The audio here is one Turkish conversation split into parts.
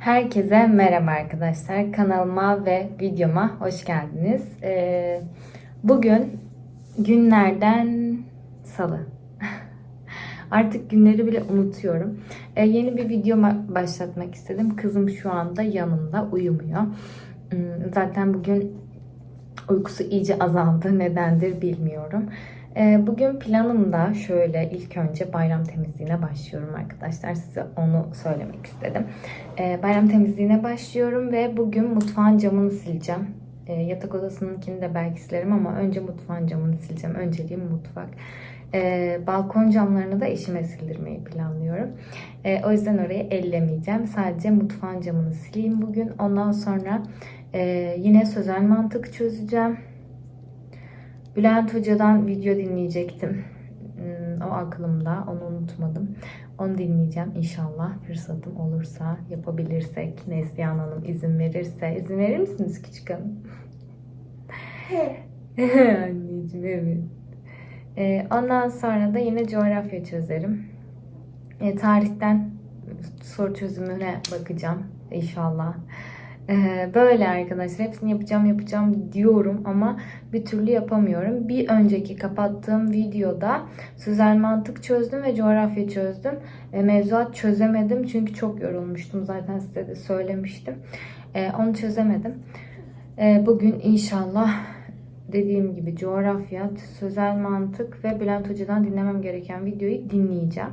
Herkese merhaba arkadaşlar. Kanalıma ve videoma hoş geldiniz. Ee, bugün günlerden salı. Artık günleri bile unutuyorum. Ee, yeni bir video ma- başlatmak istedim. Kızım şu anda yanımda uyumuyor. Hmm, Zaten bugün uykusu iyice azaldı. Nedendir bilmiyorum. Ee, Bugün planım da şöyle ilk önce bayram temizliğine başlıyorum arkadaşlar. Size onu söylemek istedim. Ee, Bayram temizliğine başlıyorum ve bugün mutfağın camını sileceğim. Ee, Yatak odasınınkini de belki silerim ama önce mutfağın camını sileceğim. Önceliğim mutfak. Balkon camlarını da eşime sildirmeyi planlıyorum. O yüzden orayı ellemeyeceğim. Sadece mutfağın camını sileyim bugün. Ondan sonra e, yine sözel mantık çözeceğim. Bülent Hoca'dan video dinleyecektim. Hmm, O aklımda, onu unutmadım. Onu dinleyeceğim inşallah fırsatım olursa, yapabilirsek, Neslihan Hanım izin verirse. İzin verir misiniz küçük hanım? Anneciğim evet. Ee, ondan sonra da yine coğrafya çözerim. Ee, tarihten soru çözümüne bakacağım inşallah. Ee, böyle arkadaşlar hepsini yapacağım yapacağım diyorum ama bir türlü yapamıyorum. Bir önceki kapattığım videoda sözel mantık çözdüm ve coğrafya çözdüm. E, mevzuat çözemedim çünkü çok yorulmuştum zaten size de söylemiştim. E, onu çözemedim. E, bugün inşallah dediğim gibi coğrafya, sözel mantık ve Bülent Hoca'dan dinlemem gereken videoyu dinleyeceğim.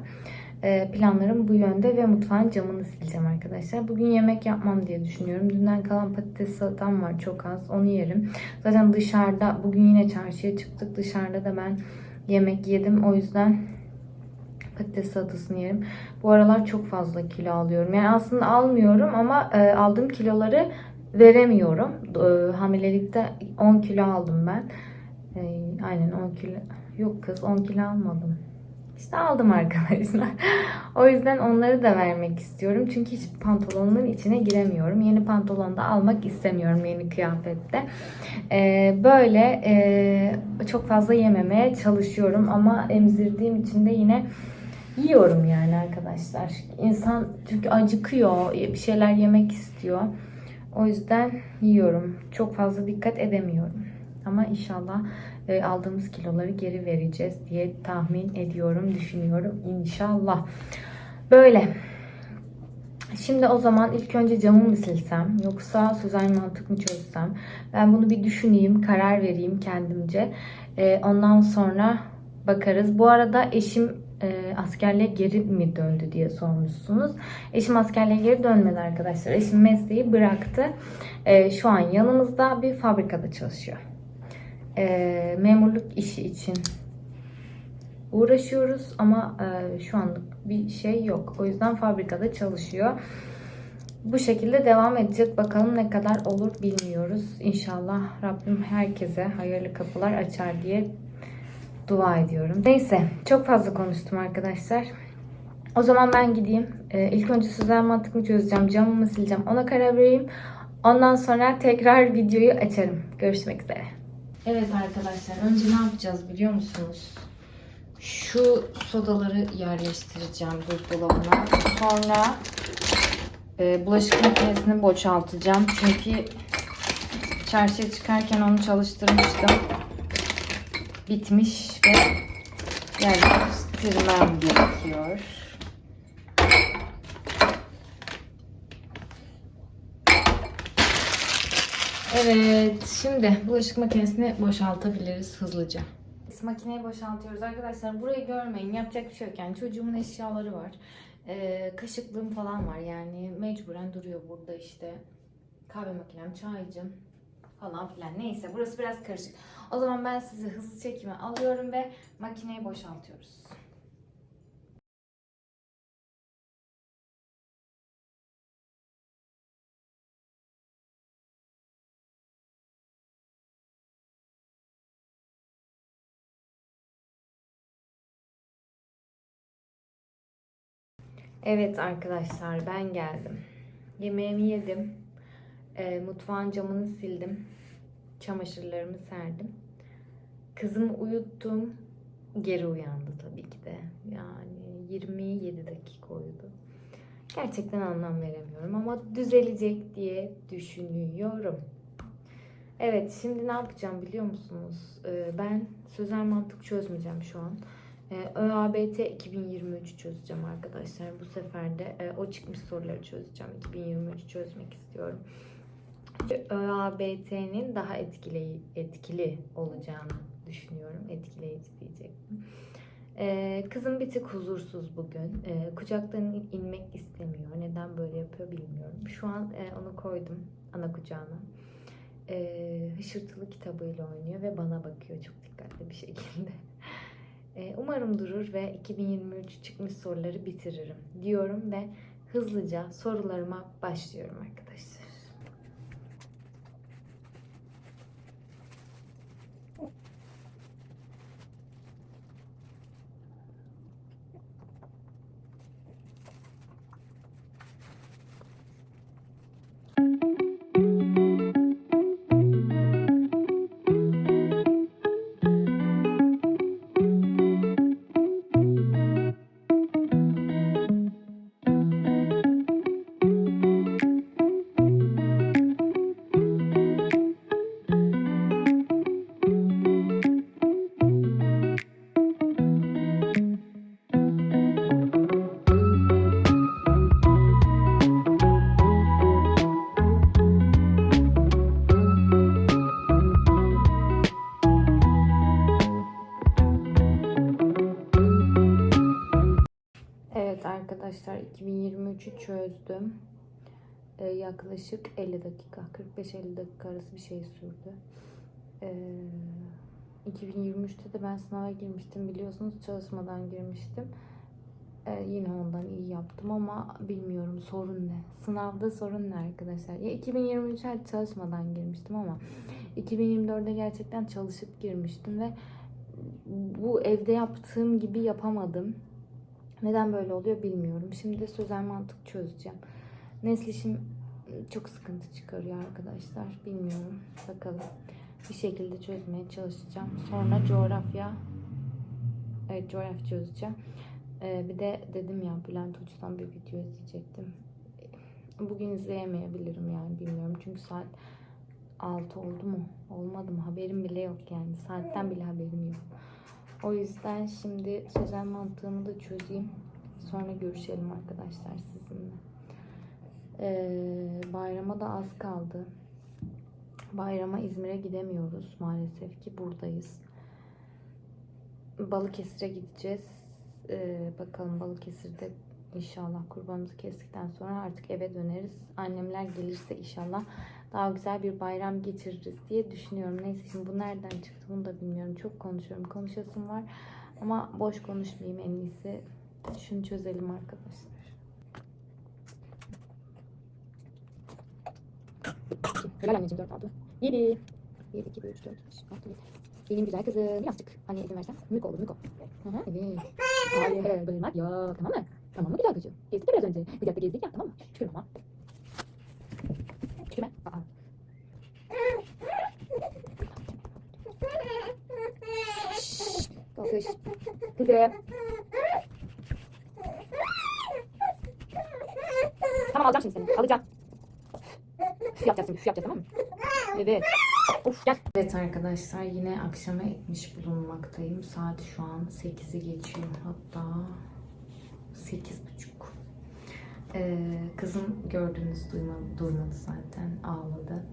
E, planlarım bu yönde ve mutfağın camını sileceğim arkadaşlar. Bugün yemek yapmam diye düşünüyorum. Dünden kalan patates salatam var çok az. Onu yerim. Zaten dışarıda bugün yine çarşıya çıktık. Dışarıda da ben yemek yedim. O yüzden patates salatasını yerim. Bu aralar çok fazla kilo alıyorum. Yani aslında almıyorum ama e, aldığım kiloları veremiyorum. E, hamilelikte 10 kilo aldım ben. E, aynen 10 kilo. Yok kız 10 kilo almadım. İşte aldım arkadaşlar. o yüzden onları da vermek istiyorum. Çünkü hiç pantolonun içine giremiyorum. Yeni pantolon da almak istemiyorum yeni kıyafette. Ee, böyle e, çok fazla yememeye çalışıyorum. Ama emzirdiğim için de yine yiyorum yani arkadaşlar. İnsan çünkü acıkıyor. Bir şeyler yemek istiyor. O yüzden yiyorum. Çok fazla dikkat edemiyorum. Ama inşallah e, aldığımız kiloları geri vereceğiz diye tahmin ediyorum, düşünüyorum. İnşallah. Böyle. Şimdi o zaman ilk önce camı mı silsem yoksa sözel mantık mı çözsem? Ben bunu bir düşüneyim, karar vereyim kendimce. E, ondan sonra bakarız. Bu arada eşim e, askerliğe geri mi döndü diye sormuşsunuz. Eşim askerliğe geri dönmedi arkadaşlar. Eşim mesleği bıraktı. E, şu an yanımızda bir fabrikada çalışıyor e, memurluk işi için uğraşıyoruz ama e, şu anlık bir şey yok. O yüzden fabrikada çalışıyor. Bu şekilde devam edecek. Bakalım ne kadar olur bilmiyoruz. İnşallah Rabbim herkese hayırlı kapılar açar diye dua ediyorum. Neyse çok fazla konuştum arkadaşlar. O zaman ben gideyim. Ee, ilk önce sözel mantık mı çözeceğim, camımı sileceğim ona karar vereyim. Ondan sonra tekrar videoyu açarım. Görüşmek üzere. Evet arkadaşlar önce ne yapacağız biliyor musunuz? Şu sodaları yerleştireceğim buzdolabına. Sonra e, bulaşık makinesini boşaltacağım. Çünkü çarşıya çıkarken onu çalıştırmıştım. Bitmiş ve yerleştirmem gerekiyor. Evet, şimdi bulaşık makinesini boşaltabiliriz hızlıca. Makineyi boşaltıyoruz arkadaşlar. Burayı görmeyin. Yapacak bir şey yok. Yani çocuğumun eşyaları var. Ee, kaşıklığım falan var. Yani mecburen duruyor burada işte. Kahve makinem, çaycım falan filan. Neyse burası biraz karışık. O zaman ben sizi hızlı çekime alıyorum ve makineyi boşaltıyoruz. Evet arkadaşlar ben geldim. Yemeğimi yedim. Ee, mutfağın camını sildim. Çamaşırlarımı serdim. Kızımı uyuttum. Geri uyandı tabii ki de. Yani 27 dakika uyudu. Gerçekten anlam veremiyorum ama düzelecek diye düşünüyorum. Evet şimdi ne yapacağım biliyor musunuz? Ee, ben sözel mantık çözmeyeceğim şu an. Ee, ÖABT 2023 çözeceğim arkadaşlar. Bu sefer de e, o çıkmış soruları çözeceğim. 2023 çözmek istiyorum. ÖABT'nin daha etkili, etkili olacağını düşünüyorum. Etkileyici diyecektim. Ee, kızım bir tık huzursuz bugün. Ee, kucaktan in- inmek istemiyor. Neden böyle yapıyor bilmiyorum. Şu an e, onu koydum ana kucağına. Ee, hışırtılı kitabıyla oynuyor ve bana bakıyor çok dikkatli bir şekilde. Ee, umarım durur ve 2023 çıkmış soruları bitiririm diyorum ve hızlıca sorularıma başlıyorum arkadaşlar. 2023'ü çözdüm. Ee, yaklaşık 50 dakika, 45-50 dakika arası bir şey sürdü. Ee, 2023'te de ben sınava girmiştim biliyorsunuz çalışmadan girmiştim. Ee, yine ondan iyi yaptım ama bilmiyorum sorun ne. Sınavda sorun ne arkadaşlar? Ya 2023'e çalışmadan girmiştim ama 2024'de gerçekten çalışıp girmiştim ve bu evde yaptığım gibi yapamadım. Neden böyle oluyor bilmiyorum. Şimdi de sözel mantık çözeceğim. Neslişim çok sıkıntı çıkarıyor arkadaşlar. Bilmiyorum. Bakalım. Bir şekilde çözmeye çalışacağım. Sonra coğrafya Evet coğrafya çözeceğim. Ee, bir de dedim ya Bülent Uç'tan bir video izleyecektim. Bugün izleyemeyebilirim yani bilmiyorum. Çünkü saat 6 oldu mu? Olmadı mı? Haberim bile yok yani. Saatten bile haberim yok. O yüzden şimdi sözel mantığımı da çözeyim. Sonra görüşelim arkadaşlar sizinle. Ee, bayrama da az kaldı. Bayrama İzmir'e gidemiyoruz maalesef ki buradayız. Balıkesir'e gideceğiz. Ee, bakalım Balıkesir'de inşallah kurbanımızı kestikten sonra artık eve döneriz. Annemler gelirse inşallah daha güzel bir bayram geçiririz diye düşünüyorum. Neyse şimdi bu nereden çıktı bunu da bilmiyorum. Çok konuşuyorum. Konuşasım var. Ama boş konuşmayayım en iyisi. Şunu çözelim arkadaşlar. Helal anneciğim 4 aldı. 7. 1, 2, 3, 4, 5, 6, 7. Benim güzel kızım. Birazcık. Anne izin versen. Mük olur mük ol. Hı hı evet. Hayır bağırmak yok. Tamam mı? Tamam mı güzel kızım? Gezdik ya biraz önce. Güzel gezdik ya tamam mı? Şükür ama. Şükür ben. Aa. Kalkış. Kızım. Tamam alacağım şimdi seni. Alacağım. Üf yapacağız şimdi. Üf yapacağız tamam mı? Evet. Of gel. Evet arkadaşlar yine akşama etmiş bulunmaktayım. Saat şu an 8'i geçiyor hatta 8.30. Ee, kızım gördünüz duymadı, duymadı zaten ağladı.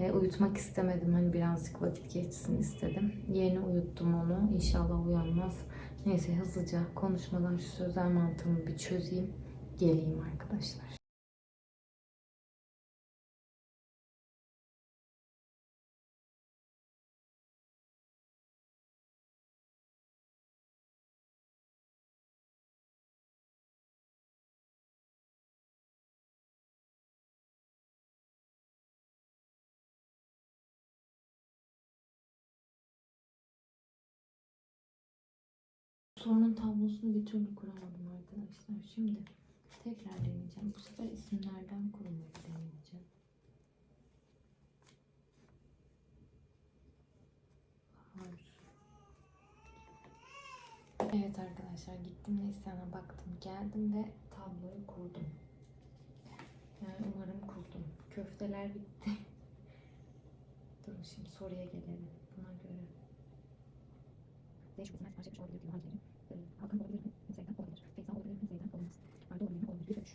Ee, uyutmak istemedim hani birazcık vakit geçsin istedim. Yeni uyuttum onu İnşallah uyanmaz. Neyse hızlıca konuşmadan şu sözel mantığımı bir çözeyim. Geleyim arkadaşlar. Sorunun tablosunu bir türlü kuramadım arkadaşlar. Şimdi tekrar deneyeceğim. Bu sefer isimlerden kurmayı deneyeceğim. Evet arkadaşlar gittim Neslihan'a baktım geldim ve tabloyu kurdum. Yani umarım kurdum. Köfteler bitti. Durun şimdi soruya gelelim. Buna göre. D şubesinden sipariş etmiş olabilir hangileri? Hakan olabilir mi? Zeydan olabilir. Feyza olabilir mi? Zeydan olamaz. Arda olabilir mi? Olabilir. Bir üç.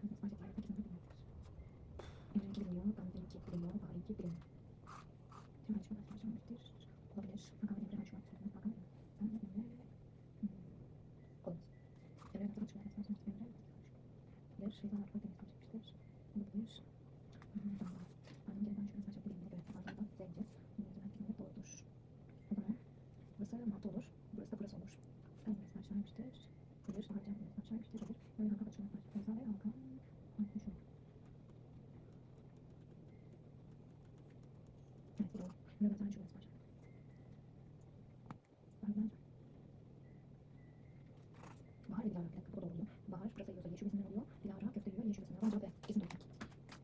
Peki sen ne bilmiyoruz? Emre'ninki biliniyor. Gamze'ninki biliniyor. Bahar'ınki biliniyor. Tüm her şubesinden sipariş etmiştir. Olabilir. Hakan ve Emre her şubesinden sipariş Hakan ve Sen ve Emre. Hmm. Olamaz. Emre nasıl açıklamak istersen Emre. Olabilir. Feyza Arda olabilir. Sipariş etmiştir. Olabilir. Hmm, tamam. Arda'nın geri dönüşüne sipariş ettiği biliniyor. Arda'dan Zeyce. Bunun yüzünden kesinlikle doğrudur. O zaman Burası mantı olur. Burası da burası olur. Ben resmen aşağı yapmıştır. Olur. Harcan resmen aşağı yapmıştır. Olur. Böyle Hakan açılmak var. Feyza ve Hakan. Hakan şu. Evet bu doğru. Burada bir tane çubuğumuz var. Bahar ve Dilara bir dakika bu da oluyor. Bahar pırasa yiyorsa ye şubesinden oluyor. Dilara köfte yiyor ye şubesinden oluyor. Cevap B. İzin doğru.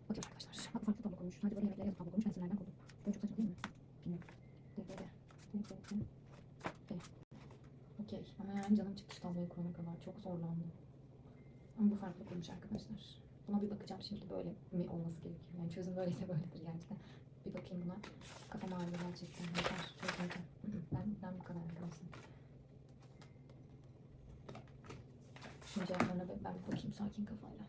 Bakıyoruz arkadaşlar. Bak farklı tablo koymuş. Hadi böyle yemeklere yazıp tablo koymuş. Ben nereden koydum? Böyle çok saçma değil mi? Bilmiyorum. D, D, D. D, D, D. Okey. Ama yani canım çıktı şu tabloyu kurana kadar. Arkadaşlar. Buna bir bakacağım şimdi böyle mi olması gerekiyor. Yani çözüm böyleyse böyledir gerçekten. Bir bakayım buna. Kafam ağrıyor gerçekten. Yeter. Hı hı. Ben, ben bu kadar arkadaşlar. Şimdi cevaplarına ben bakayım sakin kafayla.